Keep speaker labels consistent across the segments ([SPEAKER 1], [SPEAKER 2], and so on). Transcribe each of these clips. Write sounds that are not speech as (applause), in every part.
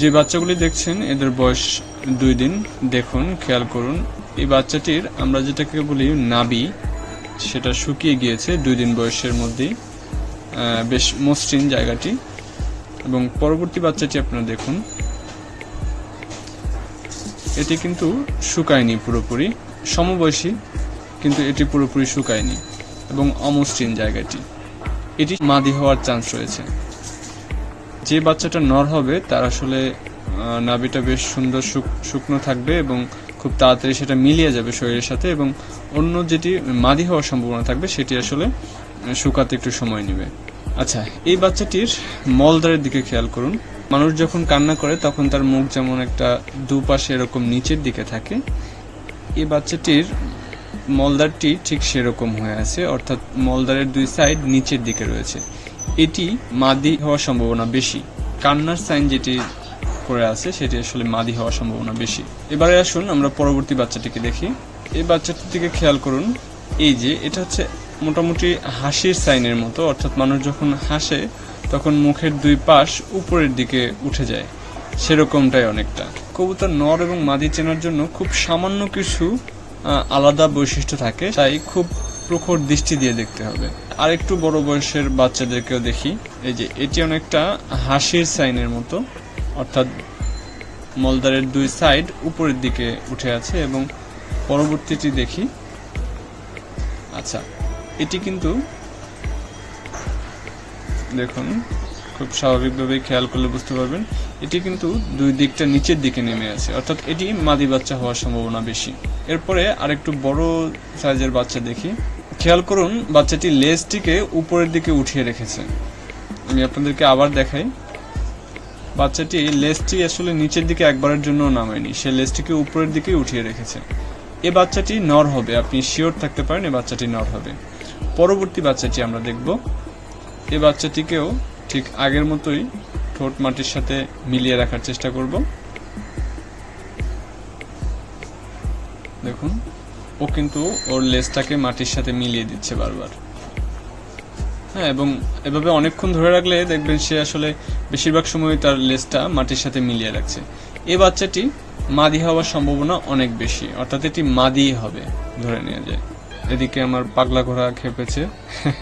[SPEAKER 1] যে বাচ্চাগুলি দেখছেন, এদের বয়স দুই দিন, দেখুন, খেয়াল করুন। এই বাচ্চাটির আমরা যেটাকে বলি নাবি সেটা শুকিয়ে গিয়েছে দুই দিন বয়সের মধ্যেই। বেশ মসৃণ জায়গাটি। এবং পরবর্তী বাচ্চাটি আপনারা দেখুন। এটি কিন্তু শুকায়নি পুরোপুরি, সমবয়সী, কিন্তু এটি পুরোপুরি শুকায়নি এবং অমসৃণ জায়গাটি। এটি মাদি হওয়ার চান্স রয়েছে। যে বাচ্চাটা নর হবে, তার আসলে নাভিটা বেশ সুন্দর শুকনো থাকবে এবং খুব তাড়াতাড়ি সেটা মিলিয়ে যাবে শরীরের সাথে এবং অন্য যেটি মাদি হওয়ার সম্ভাবনা থাকবে, সেটি আসলে শুকাতে একটু সময় নেবে। আচ্ছা এই বাচ্চাটির মলদারের দিকে খেয়াল করুন। মানুষ যখন কান্না করে, তখন তার মুখ যেমন একটা দুপাশে এরকম নিচের দিকে থাকে। এই বাচ্চাটির মলদারটি ঠিক সেরকম হয়ে আছে, অর্থাৎ মলদারের দুই সাইড নিচের দিকে রয়েছে। এটি মাদি হওয়ার সম্ভাবনা বেশি। কান্নার সাইন যেটি করে আছে, সেটি আসলে মাদি হওয়ার সম্ভাবনা বেশি। এবারে আসুন আমরা পরবর্তী বাচ্চাটিকে দেখি। এই বাচ্চাটির দিকে খেয়াল করুন। এই যে, এটা হচ্ছে মোটামুটি হাসির সাইনের মতো। অর্থাৎ মানুষ যখন হাসে, তখন মুখের দুই পাশ উপরের দিকে উঠে যায়। সেরকমটাই অনেকটা। কবুতর নর এবং মাদি চেনার জন্য খুব সামান্য কিছু আলাদা বৈশিষ্ট্য থাকে। তাই খুব প্রখর দৃষ্টি দিয়ে দেখতে হবে। আর একটু বড় বয়সের বাচ্চাদেরকেও দেখি। এই যে, এটি অনেকটা হাসির সাইনের মতো, অর্থাৎ মলদারের দুই সাইড উপরের দিকে উঠে আছে এবং পরবর্তীটি দেখি। আচ্ছা এটি কিন্তু দেখুন, খুব স্বাভাবিকভাবেই খেয়াল করলে বুঝতে পারবেন, এটি কিন্তু দুই দিকটা নিচের দিকে নেমে আছে, অর্থাৎ এটি মাদি বাচ্চা হওয়ার সম্ভাবনা বেশি। এরপরে আরেকটু বড় সাইজের বাচ্চা দেখি। খেয়াল করুন, বাচ্চাটি লেজটিকে উপরের দিকে উঠিয়ে রেখেছে। আমি আপনাদেরকে আবার দেখাই। বাচ্চাটি লেজটি আসলে নিচের দিকে একবারের জন্য নামায়নি, সে লেজটিকে উপরের দিকে উঠিয়ে রেখেছে। এ বাচ্চাটি নর হবে, আপনি শিওর থাকতে পারেন এ বাচ্চাটি নর হবে। পরবর্তী বাচ্চাটি আমরা দেখব। এ বাচ্চাটিকেও ঠিক আগের মতোই ঠোঁট মাটির সাথে মিলিয়ে রাখার চেষ্টা করব। কিন্তু ওর লেজটাকে মাটির সাথে মিলিয়ে দিচ্ছে বারবার। হ্যাঁ এবং এভাবে অনেকক্ষণ ধরে রাখলে দেখবেন সে আসলে বেশিরভাগ সময় তার লেজটা মাটির সাথে মিলিয়ে রাখছে। এই বাচ্চাটি মাদি হওয়ার সম্ভাবনা অনেক বেশি, অর্থাৎ এটি মাদি হবে ধরে নেওয়া যায়। এদিকে আমার পাগলা ঘোড়া খেপেছে,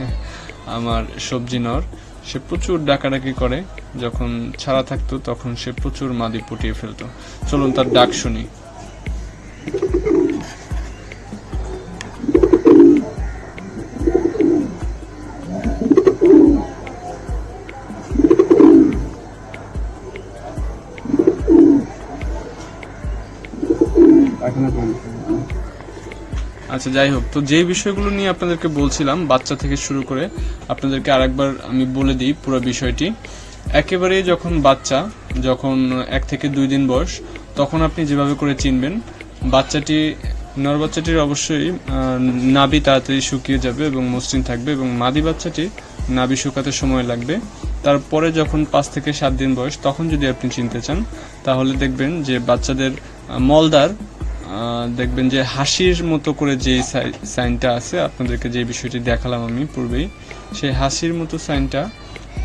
[SPEAKER 1] (laughs) আমার সবজি নর, সে প্রচুর ডাকাডাকি করে, যখন ছাড়া থাকতো তখন সে প্রচুর মাদি পুটিয়ে ফেলতো। চলুন তার ডাক শুনি। আচ্ছা যাই হোক। তো যে বিষয়গুলো নিয়ে আপনাদেরকে বলছিলাম, বাচ্চা থেকে শুরু করে, আপনাদেরকে আরেকবার আমি বলে দিই পুরো বিষয়টি। একেবারে যখন বাচ্চা, যখন এক থেকে দুই দিন বয়স, তখন আপনি যেভাবে করে চিনবেন, বাচ্চাটি, নর বাচ্চাটির অবশ্যই নাভি তাড়াতাড়ি শুকিয়ে যাবে এবং মসৃণ থাকবে এবং মাদি বাচ্চাটি নাভি শুকাতে সময় লাগবে। তারপরে যখন পাঁচ থেকে সাত দিন বয়স, তখন যদি আপনি চিনতে চান, তাহলে দেখবেন যে বাচ্চাদের মলদার দেখবেন যে হাসির মতো করে যে সাইনটা আছে, আপনাদেরকে যে বিষয়টি দেখালাম আমি পূর্বেই, সেই হাসির মতো সাইনটা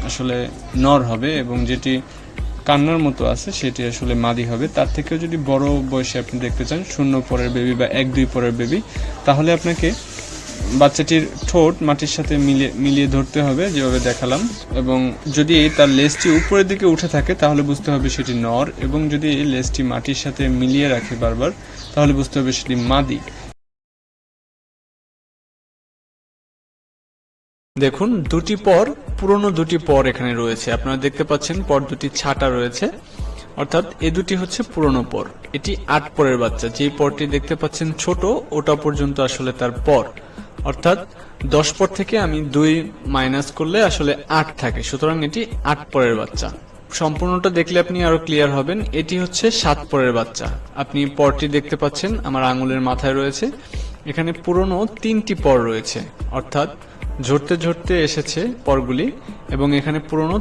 [SPEAKER 1] আসলে নর হবে এবং যেটি কান্নার মতো আছে, সেটি আসলে মাদি হবে। তার থেকেও যদি বড় বয়সে আপনি দেখতে চান, শূন্য পরের বেবি বা এক, দুই পরের বেবি তাহলে আপনাকে বাচ্চাটির ঠোঁট মাটির সাথে মিলিয়ে মিলিয়ে ধরতে হবে, যেভাবে দেখালাম। এবং যদি তার লেজটি উপরের দিকে উঠে থাকে, তাহলে বুঝতে হবে সেটি নর। এবং যদি লেজটি মাটির সাথে মিলিয়ে রাখে বারবার, তাহলে বুঝতে হবে সেটি মাদি।
[SPEAKER 2] দেখুন, দুটি পর, পুরনো দুটি পর এখানে রয়েছে। আপনারা দেখতে পাচ্ছেন, পর দুটি ছাটা রয়েছে। অর্থাৎ এ দুটি হচ্ছে পুরনো পর। এটি আট পরের বাচ্চা। যেই পরটি দেখতে পাচ্ছেন ছোট, ওটা পর্যন্ত আসলে তার পর। অর্থাৎ দশ পর থেকে আমি দুই মাইনাস করলে আসলে আট থাকে। সুতরাং এটি আট পরের বাচ্চা। সম্পূর্ণটা দেখলে আপনি আরও ক্লিয়ার হবেন। এটি হচ্ছে সাত পরের বাচ্চা। আপনি পরটি দেখতে পাচ্ছেন, আমার আঙুলের মাথায় রয়েছে। এখানে পুরনো তিনটি পর রয়েছে। অর্থাৎ ঝরতে ঝরতে এসেছে পরগুলি এবং এখানে পুরনো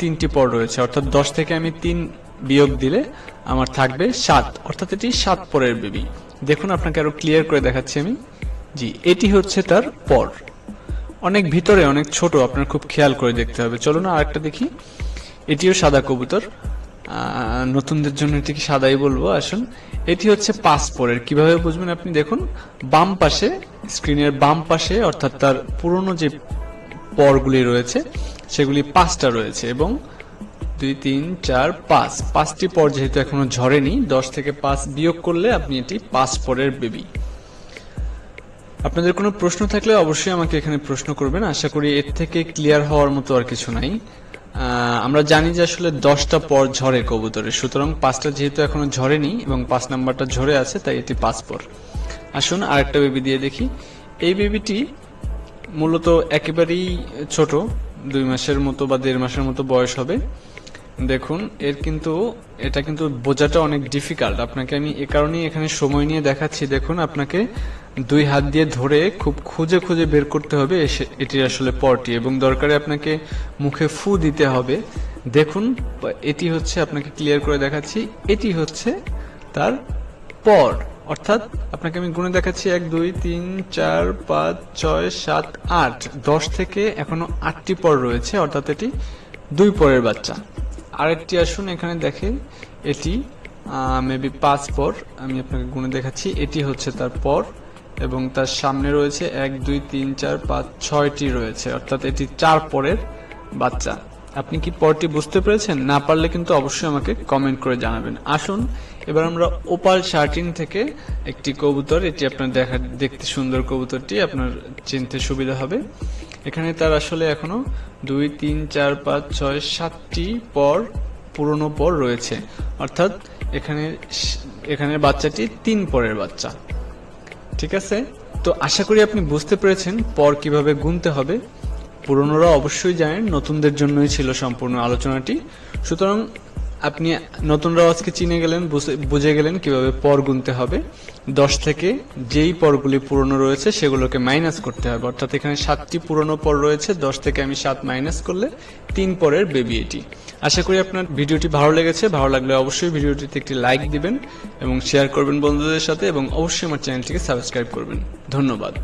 [SPEAKER 2] তিনটি পর রয়েছে। অর্থাৎ দশ থেকে আমি তিন বিয়োগ দিলে আমার থাকবে সাত। অর্থাৎ এটি সাত পরের বেবি দেখুন, আপনাকে আরও ক্লিয়ার করে দেখাচ্ছি আমি। জি, এটি হচ্ছে তার পর। অনেক ভিতরে অনেক ছোট, আপনার খুব খেয়াল করে দেখতে হবে। চলো না আরেকটা দেখি। এটিও সাদা কবুতর। নতুনদের জন্য এটিকে সাদাই বলব? আসুন। এটি হচ্ছে পাঁচ পরের। কীভাবে বুঝবেন আপনি? দেখুন, বাম পাশে, স্ক্রিনের বাম পাশে, অর্থাৎ তার পুরনো যে পরগুলি রয়েছে, সেগুলি পাঁচটা রয়েছে এবং দুই, তিন, চার, পাঁচ। পাঁচটি পর যেহেতু এখনও ঝরেনি, দশ থেকে পাঁচ বিয়োগ করলে আপনি এটি পাঁচ পরের বেবি। আপনাদের কোনো প্রশ্ন থাকলে অবশ্যই আমাকে এখানে প্রশ্ন করবেন। আশা করি এর থেকে ক্লিয়ার হওয়ার মতো আর কিছু নাই। আমরা জানি যে আসলে দশটা পর ঝরে কবুতরে সুতরাং পাঁচটা যেহেতু এখনও ঝরেনি এবং পাঁচ নাম্বারটা ঝরে আছে, তাই এটি পাঁচ পর। আসুন আরেকটা বেবি দিয়ে দেখি। এই বেবিটি মূলত একেবারেই ছোট, দুই মাসের মতো বা দেড় মাসের মতো বয়স হবে। দেখুন, এর কিন্তু, এটা কিন্তু বোঝাটা অনেক ডিফিকাল্ট আপনাকে আমি এ কারণেই এখানে সময় নিয়ে দেখাচ্ছি। দেখুন, আপনাকে দুই হাত দিয়ে ধরে খুব খুঁজে খুঁজে বের করতে হবে এটির আসলে পরটি এবং দরকারে আপনাকে মুখে ফু দিতে হবে। দেখুন, এটি হচ্ছে আপনাকে ক্লিয়ার করে দেখাচ্ছি, এটি হচ্ছে তার পর। অর্থাৎ আপনাকে আমি গুণে দেখাচ্ছি, এক, দুই, তিন, চার, পাঁচ, ছয়, সাত, আট। দশ থেকে এখনও আটটি পর রয়েছে, অর্থাৎ এটি দুই পরের বাচ্চা। আরেকটি আসুন, এখানে দেখেন, এটি মেবি পাঁচ পর, আমি আপনাকে গুণে দেখাচ্ছি, এটি হচ্ছে তার পর। এবং তার সামনে রয়েছে এক, দুই, তিন, চার, পাঁচ, ছয়টি রয়েছে। অর্থাৎ এটি চার পরের বাচ্চা। আপনি কি পরটি বুঝতে পেরেছেন? না পারলে কিন্তু অবশ্যই আমাকে কমেন্ট করে জানাবেন। আসুন, এবার আমরা ওপাল শার্টিং থেকে একটি কবুতর, এটি আপনার দেখা, দেখতে সুন্দর কবুতরটি, আপনার চিনতে সুবিধা হবে। এখানে তার আসলে এখনও দুই, তিন, চার, পাঁচ, ছয়, সাতটি পর, পুরনো পর রয়েছে। অর্থাৎ এখানে এখানে বাচ্চাটি তিন পরের বাচ্চা। ঠিক আছে? তো আশা করি আপনি বুঝতে পেরেছেন পর কীভাবে গুনতে হবে। পুরনোরা অবশ্যই জানেন নতুনদের জন্যই ছিল সম্পূর্ণ আলোচনাটি। সুতরাং আপনি নতুনরাও আজকে চিনে গেলেন, বুঝে গেলেন কীভাবে পর গুনতে হবে। দশ থেকে যেই পরগুলি পুরনো রয়েছে, সেগুলোকে মাইনাস করতে হবে। অর্থাৎ এখানে সাতটি পুরনো পর রয়েছে, দশ থেকে আমি সাত মাইনাস করলে তিন পরের বেবি এটি। আশা করি আপনার ভিডিওটি ভালো লেগেছে। ভালো লাগলে অবশ্যই ভিডিওটিতে একটি লাইক দিবেন এবং শেয়ার করবেন বন্ধুদের সাথে এবং অবশ্যই আমার চ্যানেলটিকে সাবস্ক্রাইব করবেন। ধন্যবাদ।